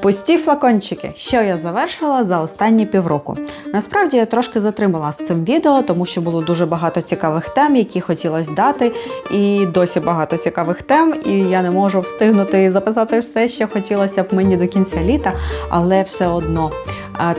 Пусті флакончики, що я завершила за останні півроку. Насправді я трошки затримала з цим відео, тому що було дуже багато цікавих тем, які хотілося дати, і досі багато цікавих тем, і я не можу встигнути записати все, що хотілося б мені до кінця літа, але все одно.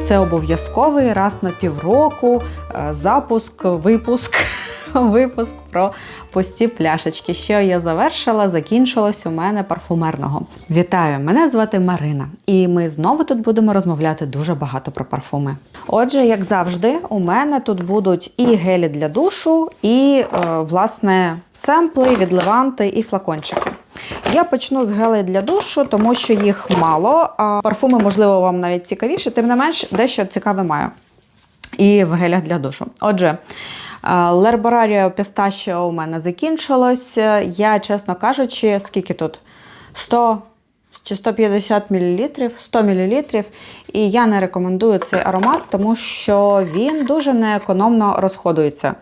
Це обов'язковий раз на півроку е, запуск, випуск. Випуск про пусті пляшечки. Що я завершила, закінчилось у мене парфумерного. Вітаю! Мене звати Марина, і ми знову тут будемо розмовляти дуже багато про парфуми. Отже, як завжди, у мене тут будуть і гелі для душу, і е, власне семпли, відливанти і флакончики. Я почну з гелей для душу, тому що їх мало, а парфуми, можливо, вам навіть цікавіше, тим не менш, дещо цікаве маю. І в гелях для душу. Отже, Лербораріо пістачіо у мене закінчилось. Я, чесно кажучи, скільки тут? 100 чи 150 мл, 100 мл. І я не рекомендую цей аромат, тому що він дуже неекономно розходується.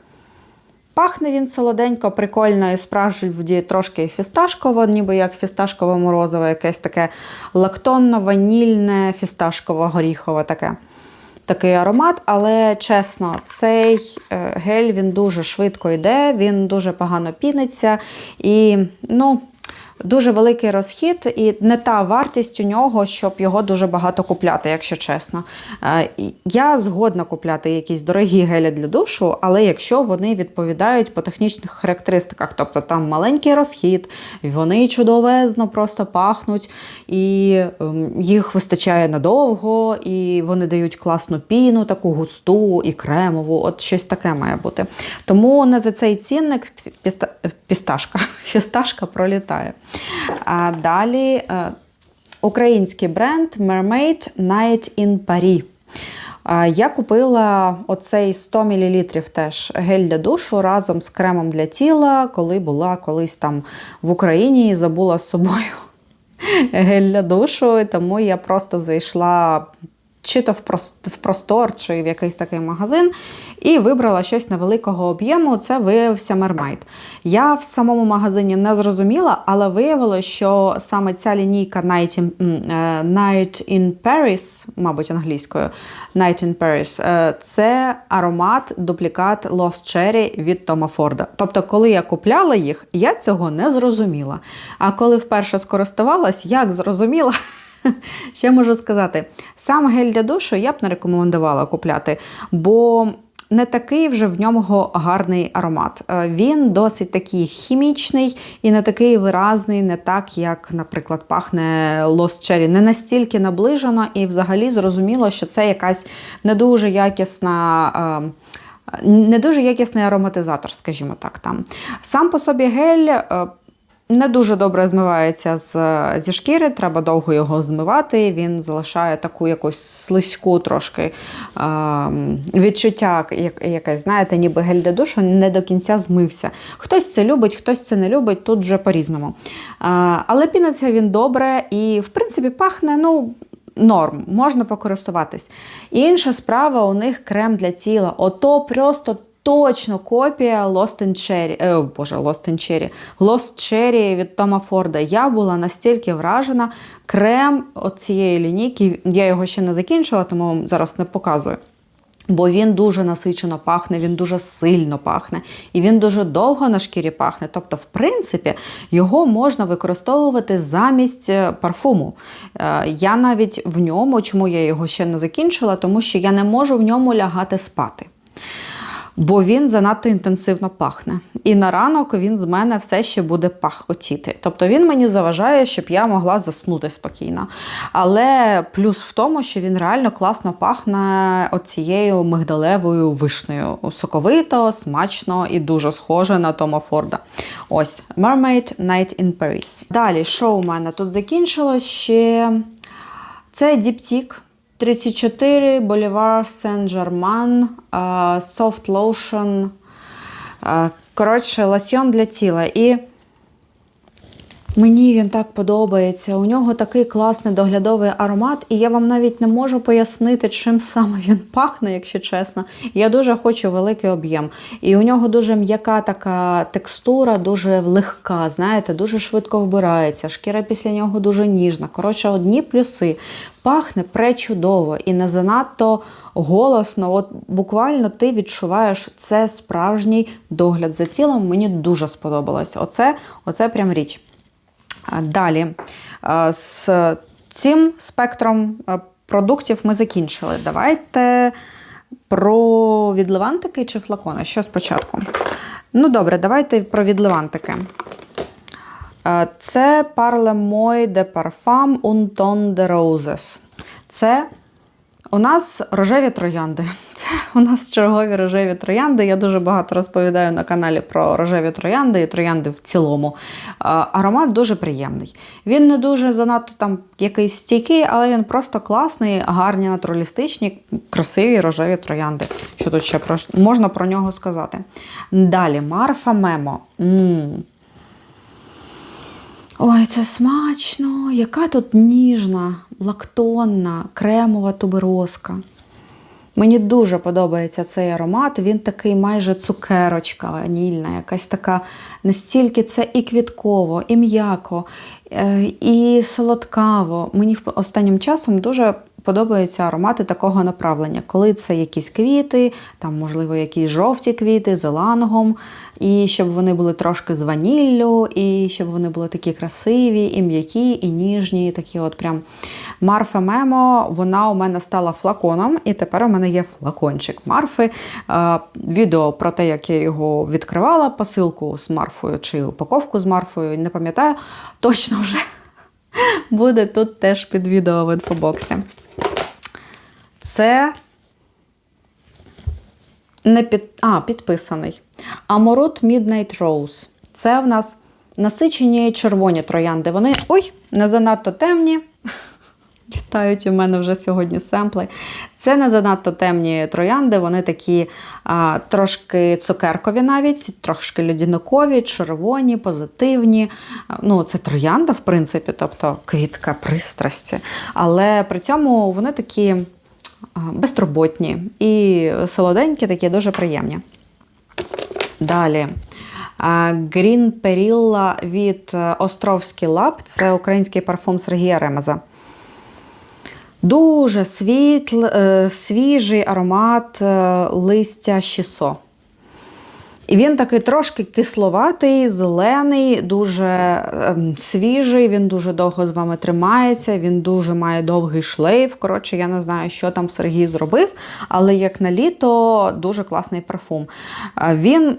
Пахне він солоденько, прикольно і справді трошки фісташково, ніби як фісташкове морозиво, якесь таке лактонно-ванільне, фісташково-горіхове таке. Такий аромат, але чесно, цей е, гель він дуже швидко йде, він дуже погано піниться. І, ну, дуже великий розхід, і не та вартість у нього, щоб його дуже багато купляти, якщо чесно. Е, Я згодна купляти якісь дорогі гелі для душу, але якщо вони відповідають по технічних характеристиках, тобто там маленький розхід, вони чудовезно просто пахнуть, і ем, їх вистачає надовго, і вони дають класну піну, таку густу і кремову. От щось таке має бути. Тому не за цей цінник піста... пісташка, фісташка пролітає. А далі е, український бренд Mermaid Night in Paris. Я купила оцей 100 мл теж гель для душу разом з кремом для тіла, коли була колись там в Україні і забула з собою гель для душу. Тому я просто зайшла чи то в прос- простор, чи в якийсь такий магазин, і вибрала щось невеликого об'єму. Це виявився Mermaid. Я в самому магазині не зрозуміла, але виявилося, що саме ця лінійка Night in, е, Night in Paris, мабуть, англійською, Night in Paris, е, це аромат, дуплікат Lost Cherry від Тома Форда. Тобто, коли я купляла їх, я цього не зрозуміла. А коли вперше скористувалась, як зрозуміла. Ще можу сказати, сам гель для душу я б не рекомендувала купляти, бо не такий вже в ньому гарний аромат. Е, Він досить такий хімічний і не такий виразний, не так, як, наприклад, пахне Lost Cherry. Не настільки наближено, і взагалі зрозуміло, що це якась не дуже якісна. е, Не дуже якісний ароматизатор, скажімо так. Там. Сам по собі гель е, не дуже добре змивається з, зі шкіри, треба довго його змивати. Він залишає таку якусь слизьку трошки е, відчуття, як, якесь, знаєте, ніби гель для душу не до кінця змився. Хтось це любить, хтось це не любить, тут вже по-різному. Але піниться він добре і, в принципі, пахне, ну. Норм, можна покористуватись. Інша справа у них крем для тіла. Ото просто точно копія Lost in Cherry, е, о, боже, Lost in Cherry, Lost Cherry від Тома Форда. Я була настільки вражена. Крем цієї лінійки, я його ще не закінчила, тому вам зараз не показую. Бо він дуже насичено пахне, він дуже сильно пахне, і він дуже довго на шкірі пахне. Тобто, в принципі, його можна використовувати замість е, парфуму. Е, Я навіть в ньому, чому я його ще не закінчила, тому що я не можу в ньому лягати спати. Бо він занадто інтенсивно пахне. І на ранок він з мене все ще буде пахотіти. Тобто він мені заважає, щоб я могла заснути спокійно. Але плюс в тому, що він реально класно пахне оцією мигдалевою вишнею. Соковито, смачно і дуже схоже на Тома Форда. Ось Mermaid Night in Paris. Далі, що у мене тут закінчилось ще? Це діптік. 34 Bolivar е, Soft Lotion. е, Коротше, лосьйон для тіла. І Мені він так подобається. У нього такий класний доглядовий аромат, і я вам навіть не можу пояснити, чим саме він пахне, якщо чесно. Я дуже хочу великий об'єм. І у нього дуже м'яка така текстура, дуже легка, знаєте, дуже швидко вбирається. Шкіра після нього дуже ніжна. Коротше, одні плюси. Пахне пречудово і не занадто голосно. От буквально ти відчуваєш це справжній догляд за тілом. Мені дуже сподобалось. Оце, оце прям річ. Далі з цим спектром продуктів ми закінчили. Давайте про відливантики чи флакони. Що спочатку? Ну, добре, давайте про відливантики. Це Parle Moi de Parfum Un Ton de Roses. Це у нас рожеві троянди. Це у нас чергові рожеві троянди. Я дуже багато розповідаю на каналі про рожеві троянди і троянди в цілому. Аромат дуже приємний. Він не дуже занадто там якийсь стійкий, але він просто класний, гарні, натуралістичні, красиві рожеві троянди. Що тут ще про можна про нього сказати? Далі, Марфа Мемо. м Ой, це смачно! Яка тут ніжна, лактонна, кремова туберозка. Мені дуже подобається цей аромат. Він такий майже цукерочка ванільна, якась така настільки це і квітково, і м'яко, е, і солодкаво. Мені останнім часом дуже подобаються аромати такого направлення, коли це якісь квіти, там, можливо, якісь жовті квіти з елангом, і щоб вони були трошки з ваніллю, і щоб вони були такі красиві, і м'які, і ніжні, і такі от прям. Марфа Мемо, вона у мене стала флаконом, і тепер у мене є флакончик Марфи. Відео про те, як я його відкривала, посилку з Марфою чи упаковку з Марфою, не пам'ятаю, точно вже буде тут теж під відео в інфобоксі. Це не під... а, підписаний. Аморут Midnight Rose. Це в нас насичені червоні троянди. Вони ой, не занадто темні. Літають у мене вже сьогодні семпли. Це не занадто темні троянди, вони такі а, трошки цукеркові навіть, трошки льодяникові, червоні, позитивні. Ну, Це троянда, в принципі, тобто квітка пристрасті. Але при цьому вони такі безтурботні і солоденькі, такі дуже приємні. Далі. Green Perilla від Островський Лаб це український парфум Сергія Ремеза. Дуже світл, е, свіжий аромат е, листя щісо. І він такий трошки кисловатий, зелений, дуже ем, свіжий, він дуже довго з вами тримається, він дуже має довгий шлейф. Коротше, я не знаю, що там Сергій зробив, але як на літо дуже класний парфум. Він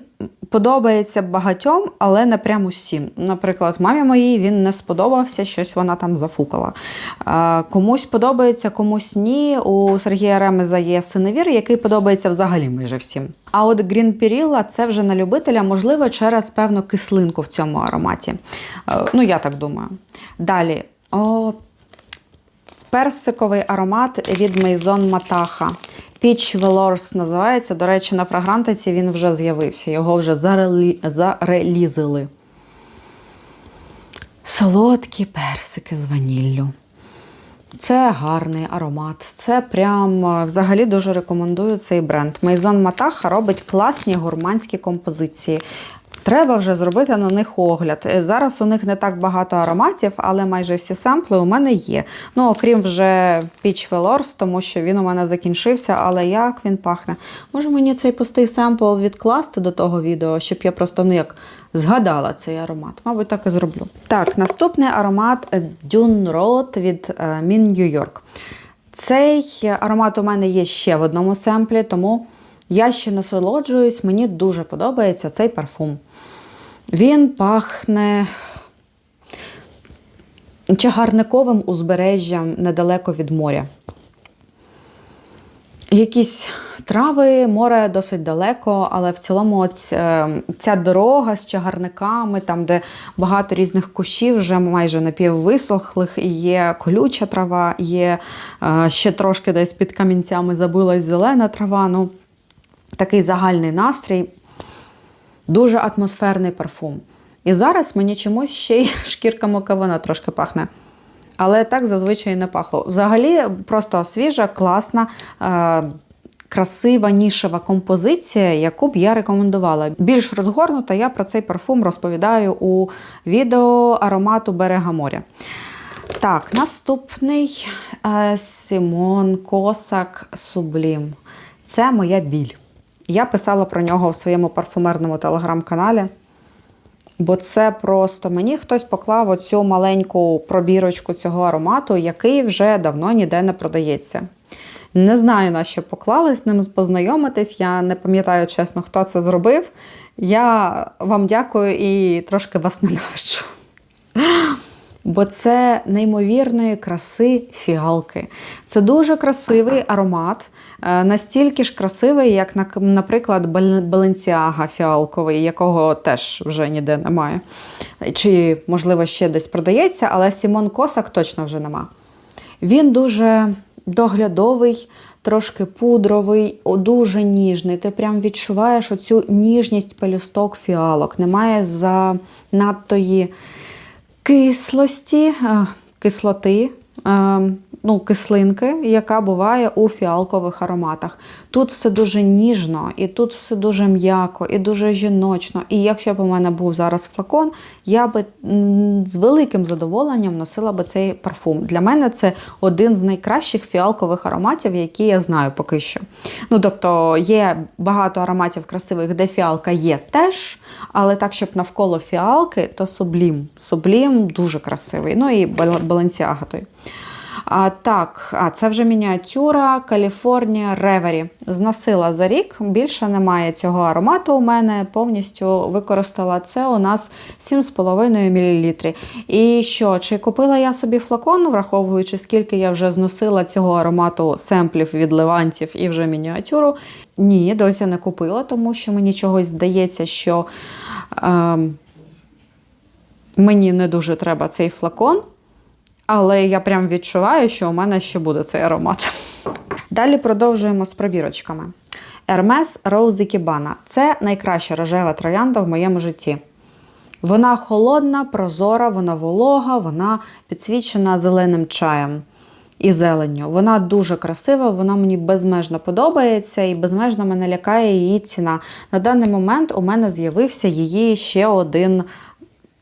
подобається багатьом, але не прямо усім. Наприклад, мамі моїй він не сподобався, щось вона там зафукала. Комусь подобається, комусь ні. У Сергія Ремеза є синевір, який подобається взагалі майже всім. А от Perilla – це вже на любителя, можливо, через певну кислинку в цьому ароматі. Ну, я так думаю. Далі. О, Персиковий аромат від Maison Mataha. Peach Velours називається. До речі, на фрагрантиці він вже з'явився, його вже зарелі... зарелізили. Солодкі персики з ваніллю. Це гарний аромат. Це прям взагалі дуже рекомендую цей бренд. Майзон Матаха робить класні гурманські композиції. Треба вже зробити на них огляд. Е, зараз у них не так багато ароматів, але майже всі семпли у мене є. Ну, окрім вже Peach Velours, тому що він у мене закінчився, але як він пахне. Може мені цей пустий семпл відкласти до того відео, щоб я просто ну як згадала цей аромат. Мабуть, так і зроблю. Так, наступний аромат Dune Road від е, Min New York. Цей аромат у мене є ще в одному семплі, тому. Я ще насолоджуюсь, мені дуже подобається цей парфум. Він пахне чагарниковим узбережжям недалеко від моря. Якісь трави, море досить далеко, але в цілому е, ця дорога з чагарниками, там, де багато різних кущів, вже майже напіввисохлих, і є колюча трава, є е, ще трошки десь під камінцями забилась зелена трава. Ну, Такий загальний настрій, дуже атмосферний парфум. І зараз мені чомусь ще й шкірка мокавина трошки пахне. Але так зазвичай не пахло. Взагалі, просто свіжа, класна. Е- Красива нішева композиція, яку б я рекомендувала. Більш розгорнута, я про цей парфум розповідаю у відео аромату Берега моря. Так, наступний е, Сімон Косак Сублім. Це моя біль. Я писала про нього в своєму парфумерному телеграм-каналі. Бо це просто мені хтось поклав оцю маленьку пробірочку цього аромату, який вже давно ніде не продається. Не знаю, на що поклали з ним познайомитись. Я не пам'ятаю чесно, хто це зробив. Я вам дякую і трошки вас ненавиджу. Бо це неймовірної краси фіалки. Це дуже красивий аромат, е, настільки ж красивий, як, наприклад, Баленціага фіалковий, якого теж вже ніде немає. Чи, можливо, ще десь продається, але Сімон Косак точно вже нема. Він дуже доглядовий, трошки пудровий, дуже ніжний. Ти прям відчуваєш оцю ніжність пелюсток фіалок. Немає занадтої кислості, е, кислоти. Е, ну, кислинки, яка буває у фіалкових ароматах. Тут все дуже ніжно, і тут все дуже м'яко, і дуже жіночно. І якщо б у мене був зараз флакон, я би з великим задоволенням носила би цей парфум. Для мене це один з найкращих фіалкових ароматів, які я знаю поки що. Ну, тобто є багато ароматів красивих, де фіалка є теж, але так, щоб навколо фіалки, то сублім. Сублім дуже красивий. Ну і балансіага той. А, Так, а це вже мініатюра Каліфорнія Ревері. Зносила за рік, більше немає цього аромату у мене, повністю використала це у нас 7,5 мл. І що, чи купила я собі флакон, враховуючи, скільки я вже зносила цього аромату семплів від левантів і вже мініатюру? Ні, досі не купила, тому що мені чогось здається, що е, мені не дуже треба цей флакон. Але я прям відчуваю, що у мене ще буде цей аромат. Далі продовжуємо з пробірочками. Hermes Rose Ikebana. Це найкраща рожева троянда в моєму житті. Вона холодна, прозора, вона волога, вона підсвічена зеленим чаєм і зеленню. Вона дуже красива, вона мені безмежно подобається і безмежно мене лякає її ціна. На даний момент у мене з'явився її ще один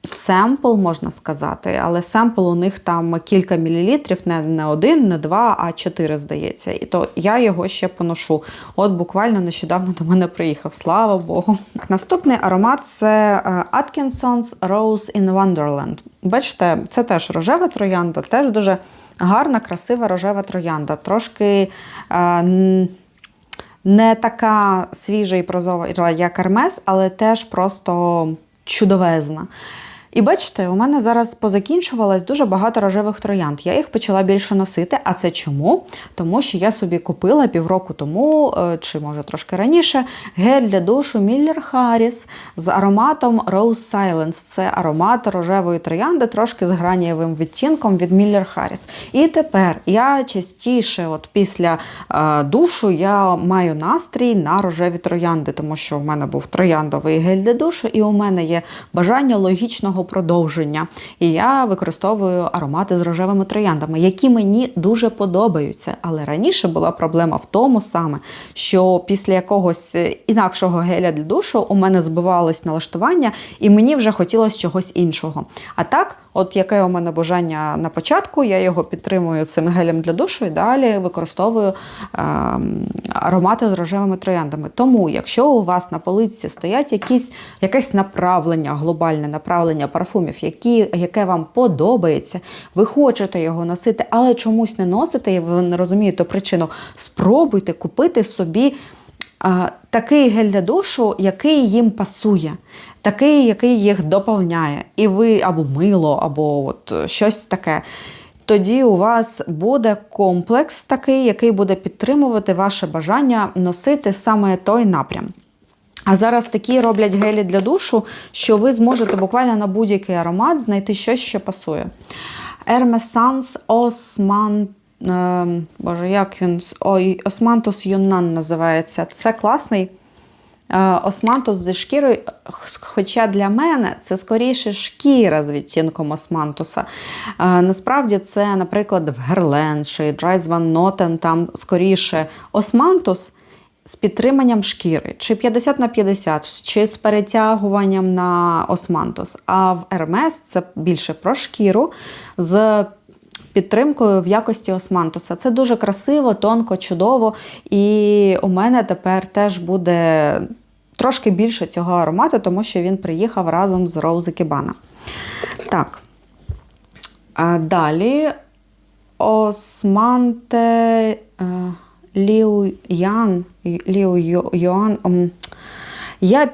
семпл, можна сказати, але семпл у них там кілька мілілітрів, не не один, не два, а чотири, здається. І то я його ще поношу. От буквально нещодавно до мене приїхав, слава Богу. Наступний аромат це е, Atkinson's Rose in Wonderland. Бачите, це теж рожева троянда, теж дуже гарна, красива рожева троянда. Трошки. Е, не така свіжа і прозора, як Армес, але теж просто чудовезна. І бачите, у мене зараз позакінчувалось дуже багато рожевих троянд. Я їх почала більше носити. А це чому? Тому що я собі купила півроку тому, е, чи може трошки раніше, гель для душу Miller Harris з ароматом Rose Silence. Це аромат рожевої троянди, трошки з гранієвим відтінком від Miller Harris. І тепер я частіше, от після е, душу, я маю настрій на рожеві троянди, тому що в мене був трояндовий гель для душу, і у мене є бажання логічного продовження. І я використовую аромати з рожевими трояндами, які мені дуже подобаються. Але раніше була проблема в тому саме, що після якогось інакшого геля для душу у мене збивалось налаштування, і мені вже хотілося чогось іншого. А так, от яке у мене бажання на початку, я його підтримую цим гелем для душу і далі використовую е, аромати з рожевими трояндами. Тому, якщо у вас на полиці стоять якісь якесь направлення, глобальне направлення парфумів, які, яке вам подобається, ви хочете його носити, але чомусь не носите, і ви не розумієте причину, спробуйте купити собі. Такий гель для душу, який їм пасує, такий, який їх доповняє. І ви або мило, або от щось таке. Тоді у вас буде комплекс такий, який буде підтримувати ваше бажання носити саме той напрям. А зараз такі роблять гелі для душу, що ви зможете буквально на будь-який аромат знайти щось, що пасує. Hermes Osman. Е, Боже, як він? Ой, Османтус Юннан називається. Це класний е, османтус зі шкірою, хоча для мене це скоріше шкіра з відтінком османтуса. Е, Насправді це, наприклад, в Герлен чи Dries Van Noten, там скоріше османтус з підтриманням шкіри, чи 50 на 50, чи з перетягуванням на османтус. А в Hermes це більше про шкіру з підтримкою в якості османтуса. Це дуже красиво, тонко, чудово. І у мене тепер теж буде трошки більше цього аромату, тому що він приїхав разом з Роузи Кібана. Так. А далі Османте е, Ліу Ян. Ліу Йоан. Я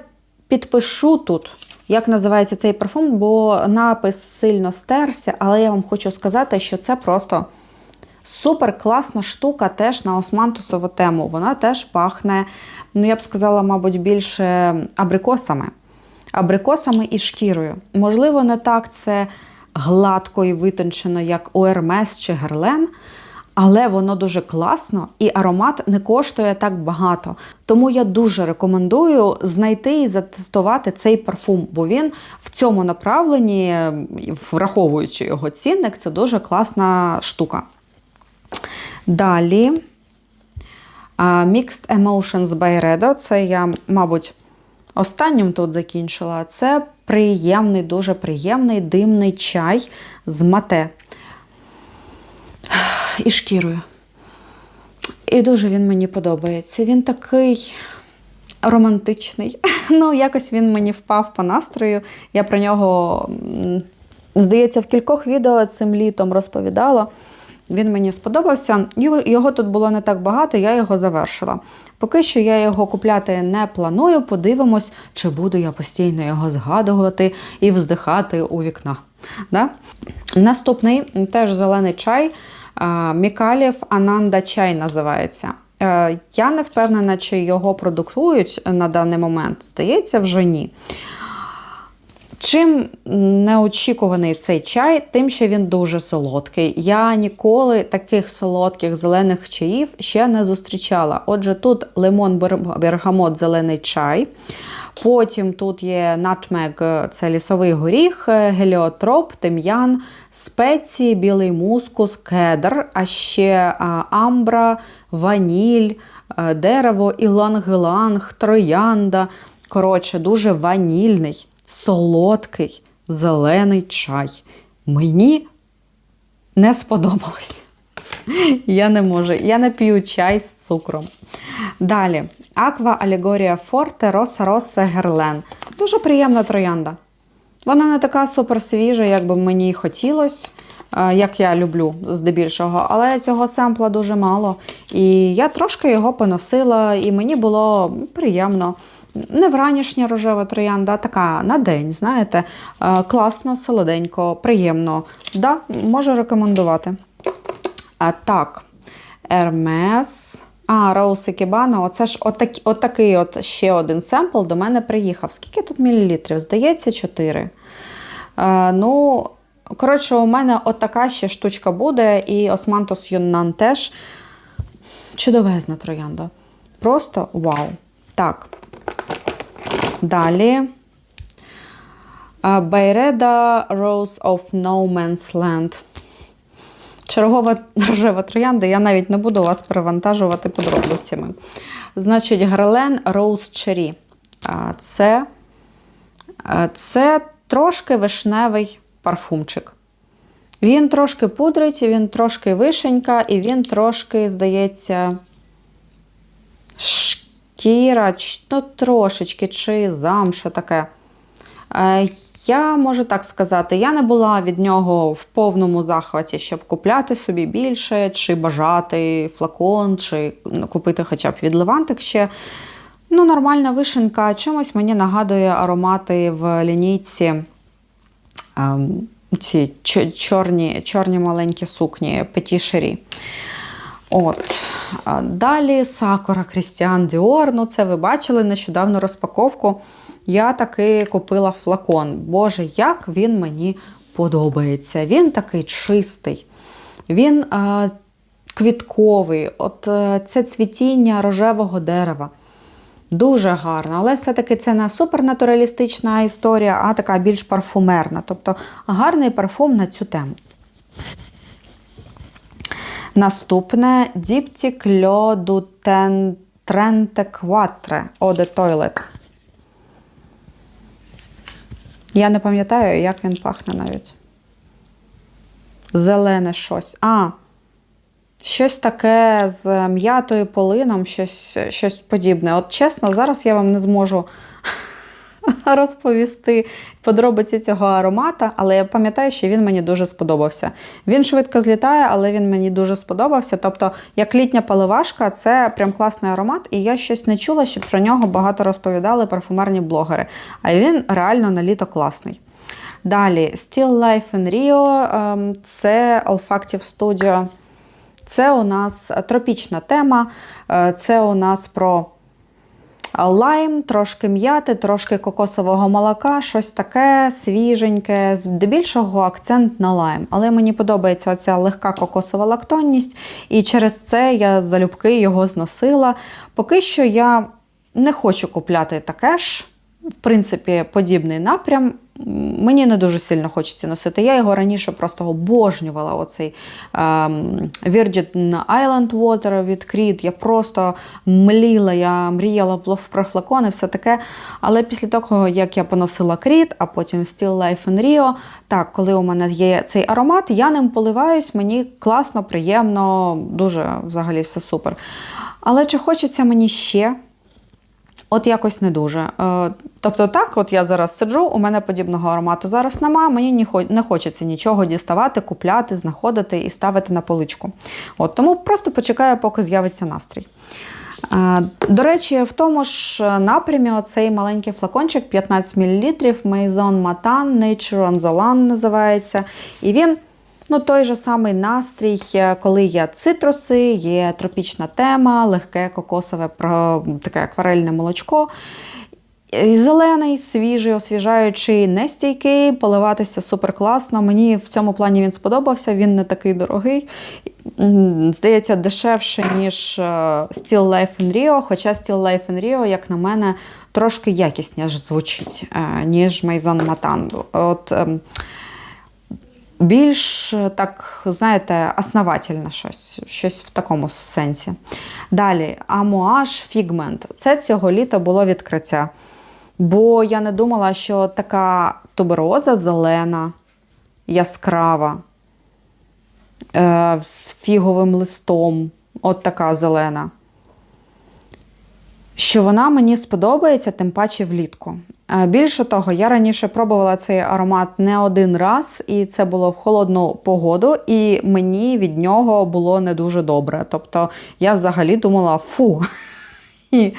підпишу тут, як називається цей парфум, бо напис сильно стерся, але я вам хочу сказати, що це просто супер класна штука теж на османтусову тему. Вона теж пахне, ну я б сказала, мабуть, більше абрикосами. Абрикосами і шкірою. Можливо, не так це гладко і витончено, як у Hermes чи Герлен, але воно дуже класно і аромат не коштує так багато. Тому я дуже рекомендую знайти і затестувати цей парфум, бо він в цьому направленні, враховуючи його цінник, це дуже класна штука. Далі Mixed Emotions by Redo. Це я, мабуть, останнім тут закінчила. Це приємний, дуже приємний димний чай з мате і шкірою. І дуже він мені подобається. Він такий романтичний. Ну, якось він мені впав по настрою. Я про нього, здається, в кількох відео цим літом розповідала. Він мені сподобався. Його- тут було не так багато, я його завершила. Поки що я його купляти не планую. Подивимось, чи буду я постійно його згадувати і вздихати у вікна. Да? Наступний теж зелений чай. Мікалів Ананда чай називається. Е, Я не впевнена, чи його продукують на даний момент. Здається, вже ні. Чим неочікуваний цей чай, тим, що він дуже солодкий. Я ніколи таких солодких зелених чаїв ще не зустрічала. Отже, тут лимон бергамот, зелений чай. Потім тут є натмег, це лісовий горіх, е, геліотроп, тим'ян, спеції, білий мускус, кедр, а ще амбра, ваніль, е, дерево, іланг-іланг, троянда. Коротше, дуже ванільний, солодкий, зелений чай. Мені не сподобалось. Я не можу. Я не п'ю чай з цукром. Далі. Аква Алегорія Форте Роса Роса Герлен. Дуже приємна троянда. Вона не така супер свіжа, як би мені хотілося, е, як я люблю здебільшого, але цього семпла дуже мало. І я трошки його поносила, і мені було приємно. Не вранішня рожева троянда, а така на день, знаєте, Е, класно, солоденько, приємно. Да, можу рекомендувати. Так, Hermes. А, Роуз Кібана, оце ж отак, отакий от ще один семпл до мене приїхав. Скільки тут мілілітрів? Здається, 4. Е, ну, коротше, у мене отака ще штучка буде, і Османтус Юннан теж. Чудовезна троянда. Просто вау. Так. Далі. Байреда Rose of No Man's Land. Чергова рожева троянда, я навіть не буду вас перевантажувати подробицями. Значить, Гарлен Rose Cherry. Це, це трошки вишневий парфумчик. Він трошки пудрить, він трошки вишенька, і він трошки, здається, шкіра, ну, трошечки, чи замша таке. Е, Я можу так сказати, я не була від нього в повному захваті, щоб купляти собі більше, чи бажати флакон, чи купити хоча б від Левантик ще. Ну, нормальна вишенька. Чимось мені нагадує аромати в лінійці ем, ці чорні, чорні маленькі сукні Петішері. От. Далі Сакура Крістіан Діор. Ну, це ви бачили нещодавно розпаковку. Я таки купила флакон. Боже, як він мені подобається. Він такий чистий. Він е, квітковий, от е, це цвітіння рожевого дерева. Дуже гарна, але все-таки це не супернатуралістична історія, а така більш парфумерна. Тобто гарний парфум на цю тему. Наступне Ten- Trente Quatre Eau de Toilette. Я не пам'ятаю, як він пахне навіть. Зелене щось. А, щось таке з м'ятою полином, щось, щось подібне. От чесно, зараз я вам не зможу розповісти подробиці цього аромата, але я пам'ятаю, що він мені дуже сподобався. Він швидко злітає, але він мені дуже сподобався. Тобто, як літня поливашка, це прям класний аромат, і я щось не чула, що про нього багато розповідали парфумерні блогери. А він реально на літо класний. Далі, Still Life in Rio, ем, це Olfactive Studio. Це у нас тропічна тема, е, це у нас про лайм, трошки м'яти, трошки кокосового молока, щось таке свіженьке, здебільшого акцент на лайм. Але мені подобається оця легка кокосова лактонність, і через це я залюбки його зносила. Поки що я не хочу купляти таке ж. В принципі, подібний напрям. Мені не дуже сильно хочеться носити. Я його раніше просто обожнювала. Оцей ем, Virgin Island Water від Creed. Я просто мліла, я мріяла про флакони, все таке. Але після того, як я поносила Creed, а потім Still Life in Rio, так, коли у мене є цей аромат, я ним поливаюсь, мені класно, приємно, дуже взагалі все супер. Але чи хочеться мені ще? От якось не дуже. Е, Тобто, так, от я зараз сиджу, у мене подібного аромату зараз нема, мені не хочеться нічого діставати, купляти, знаходити і ставити на поличку. От, Тому просто почекаю, поки з'явиться настрій. Е, До речі, в тому ж напрямі оцей маленький флакончик 15 мл Maison Matan Nature on the Land називається. І він. Ну, той же самий настрій, коли є цитруси, є тропічна тема, легке кокосове таке акварельне молочко. Зелений, свіжий, освіжаючий, нестійкий, поливатися супер класно. Мені в цьому плані він сподобався, він не такий дорогий. Здається, дешевше, ніж е, Still Life in Rio, хоча Still Life in Rio, як на мене, трошки якісніше звучить, е, ніж Maison Matan. От ем, більш так, знаєте, основательне щось, щось в такому сенсі. Далі, амуаж фігмент. Це цього літа було відкриття. Бо я не думала, що така тубероза зелена, яскрава, е, з фіговим листом, от така зелена що вона мені сподобається, тим паче влітку. Е, більше того, я раніше пробувала цей аромат не один раз, і це було в холодну погоду, і мені від нього було не дуже добре. Тобто я взагалі думала, фу.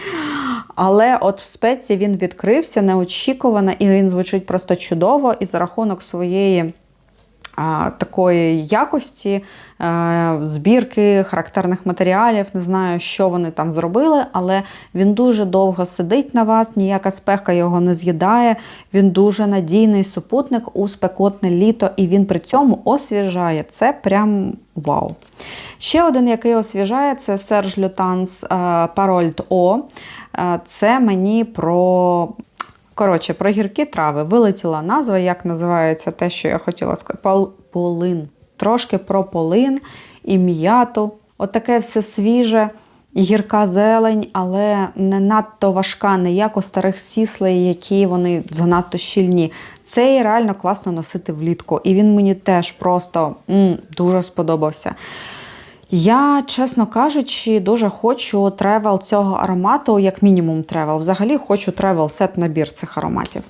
Але от в спеці він відкрився неочікувано, і він звучить просто чудово, і за рахунок своєї такої якості, е, збірки характерних матеріалів. Не знаю, що вони там зробили, але він дуже довго сидить на вас, ніяка спека його не з'їдає. Він дуже надійний супутник у спекотне літо, і він при цьому освіжає. Це прям вау. Ще один, який освіжає, це Серж Лютанс Парольд О. Е, це мені про Коротше, про гіркі трави вилетіла назва, як називається те, що я хотіла сказати. Полин. Трошки про полин і м'яту. Отаке все свіже, гірка зелень, але не надто важка, не як у старих сіслей, які вони занадто щільні. Цей реально класно носити влітку. І він мені теж просто м, дуже сподобався. Я, чесно кажучи, дуже хочу тревел цього аромату, як мінімум тревел. Взагалі хочу тревел сет набір цих ароматів.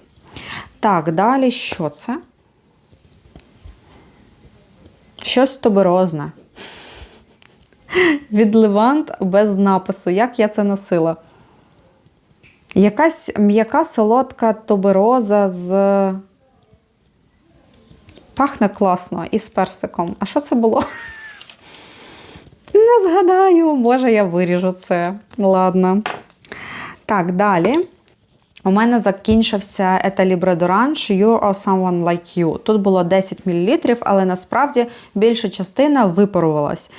Так, далі що це? Щось туберозне. Від Левант без напису. Як я це носила? Якась м'яка солодка тубероза з. Пахне класно і з персиком. А що це було? Не згадаю, може, я виріжу це. Ладно. Так, далі. У мене закінчився Еталібре Dorange You or Someone Like You. Тут було 10 мл, але насправді більша частина випарувалась.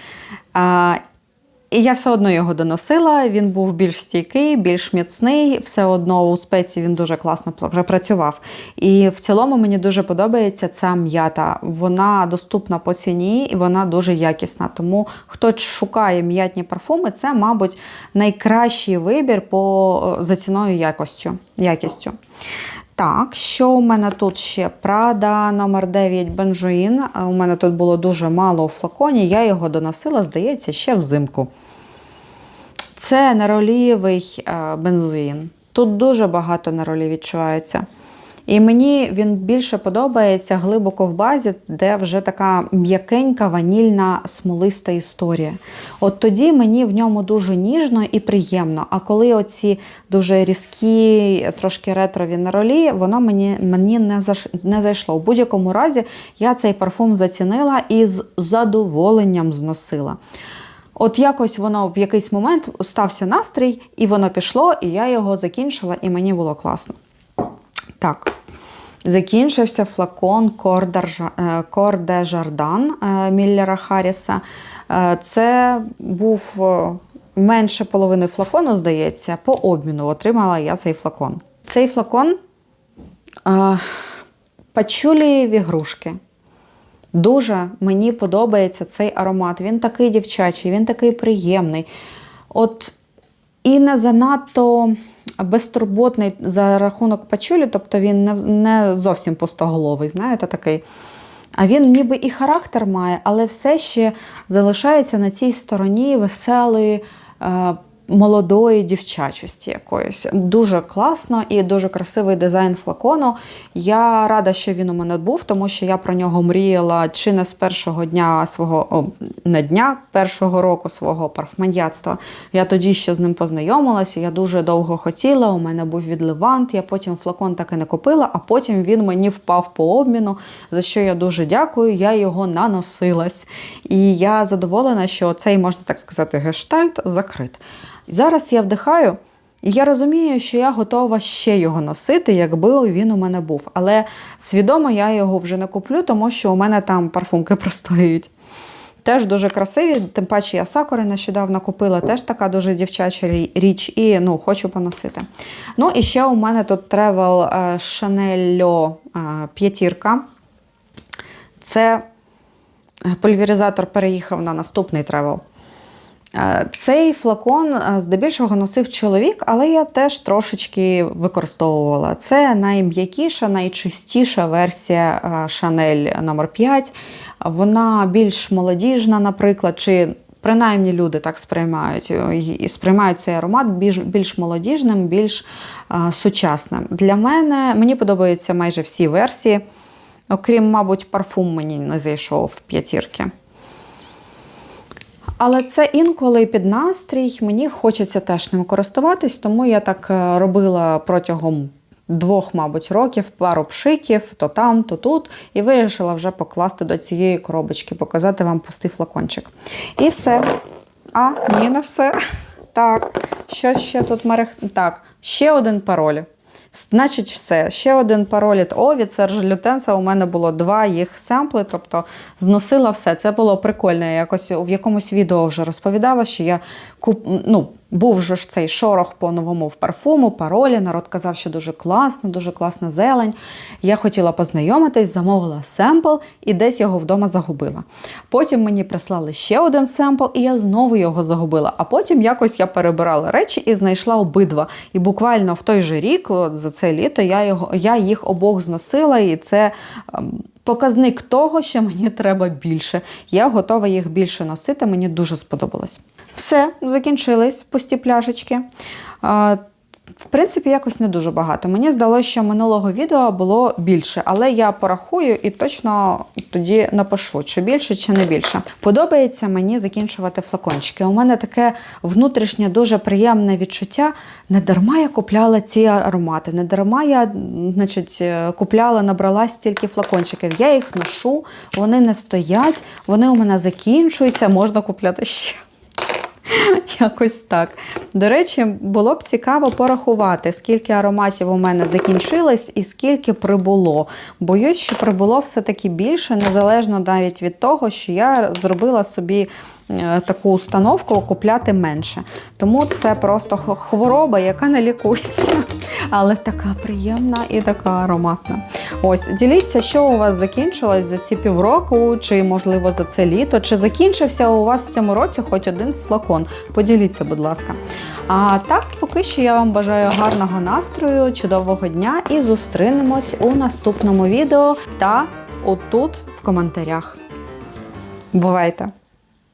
І я все одно його доносила. Він був більш стійкий, більш міцний. Все одно у спеці він дуже класно пр- працював. І в цілому мені дуже подобається ця м'ята. Вона доступна по ціні і вона дуже якісна. Тому хто шукає м'ятні парфуми, це, мабуть, найкращий вибір по за ціною якостю. якістю. Так, що у мене тут ще? Prada номер 9 бенжуїн. У мене тут було дуже мало у флаконі. Я його доносила, здається, ще взимку. Це неролієвий е, бензуїн. Тут дуже багато неролі відчувається. І мені він більше подобається глибоко в базі, де вже така м'якенька ванільна смолиста історія. От тоді мені в ньому дуже ніжно і приємно. А коли оці дуже різкі, трошки ретрові неролі, воно мені, мені не, заш... не зайшло. У будь-якому разі я цей парфум зацінила і з задоволенням зносила. От якось воно в якийсь момент стався настрій, і воно пішло, і я його закінчила, і мені було класно. Так, закінчився флакон Кор де Жардан Міллера Харріса. Е, Це був е, менше половини флакону, здається, по обміну отримала я цей флакон. Цей флакон е, пачулієві грушки. Дуже мені подобається цей аромат. Він такий дівчачий, він такий приємний. От і не занадто безтурботний за рахунок пачулі, тобто він не, зовсім пустоголовий, знаєте, такий. А він ніби і характер має, але все ще залишається на цій стороні веселої. Молодої дівчачості якоїсь. Дуже класно і дуже красивий дизайн флакону. Я рада, що він у мене був, тому що я про нього мріяла чи не з першого дня свого о, не дня першого року свого парфманьятства. Я тоді ще з ним познайомилася. Я дуже довго хотіла. У мене був від Левант. Я потім флакон так і не купила, а потім він мені впав по обміну, за що я дуже дякую. Я його наносилась. І я задоволена, що цей, можна так сказати, гештальт закрит. Зараз я вдихаю, і я розумію, що я готова ще його носити, якби він у мене був. Але свідомо я його вже не куплю, тому що у мене там парфумки простоюють. Теж дуже красиві, тим паче я сакури нещодавно купила, теж така дуже дівчача річ, і ну, хочу поносити. Ну, і ще у мене тут тревел Lo п'ятірка. Це пульверизатор переїхав на наступний тревел. Цей флакон здебільшого носив чоловік, але я теж трошечки використовувала. Це найм'якіша, найчистіша версія Chanel номер 5 Вона більш молодіжна, наприклад, чи принаймні люди так сприймають і сприймають цей аромат більш більш молодіжним, більш сучасним. Для мене мені подобаються майже всі версії, окрім, мабуть, парфум мені не зайшов в п'ятірки. Але це інколи під настрій, мені хочеться теж ним користуватись, тому я так робила протягом двох, мабуть, років, пару пшиків, то там, то тут, і вирішила вже покласти до цієї коробочки, показати вам пустий флакончик. І все. А, ні, не все. Так, що ще тут мерех... Так, ще один пароль. Значить, все. Ще один пароліт О від Сержа Лютенса. У мене було два їх семпли, тобто зносила все. Це було прикольно. Я якось в якомусь відео вже розповідала, що я куп... ну, був же ж цей шорох по новому в парфуму, паролі. Народ казав, що дуже класно, дуже класна зелень. Я хотіла познайомитись, замовила семпл і десь його вдома загубила. Потім мені прислали ще один семпл, і я знову його загубила. А потім якось я перебирала речі і знайшла обидва. І буквально в той же рік, от за це літо, я його я їх обох зносила, і це. Показник того, що мені треба більше. Я готова їх більше носити, мені дуже сподобалось. Все, закінчились пусті пляшечки. В принципі, якось не дуже багато. Мені здалося, що минулого відео було більше, але я порахую і точно тоді напишу, чи більше, чи не більше. Подобається мені закінчувати флакончики. У мене таке внутрішнє дуже приємне відчуття. Не дарма я купляла ці аромати, не дарма я значить, купляла, набрала стільки флакончиків. Я їх ношу, вони не стоять, вони у мене закінчуються, можна купляти ще. Якось так. До речі, було б цікаво порахувати, скільки ароматів у мене закінчилось і скільки прибуло. Боюсь, що прибуло все-таки більше, незалежно навіть від того, що я зробила собі таку установку купляти менше. Тому це просто хвороба, яка не лікується, але така приємна і така ароматна. Ось, діліться, що у вас закінчилось за ці півроку, чи можливо за це літо, чи закінчився у вас в цьому році хоч один флакон. Поділіться, будь ласка. А так, поки що я вам бажаю гарного настрою, чудового дня і зустрінемось у наступному відео та отут в коментарях. Бувайте!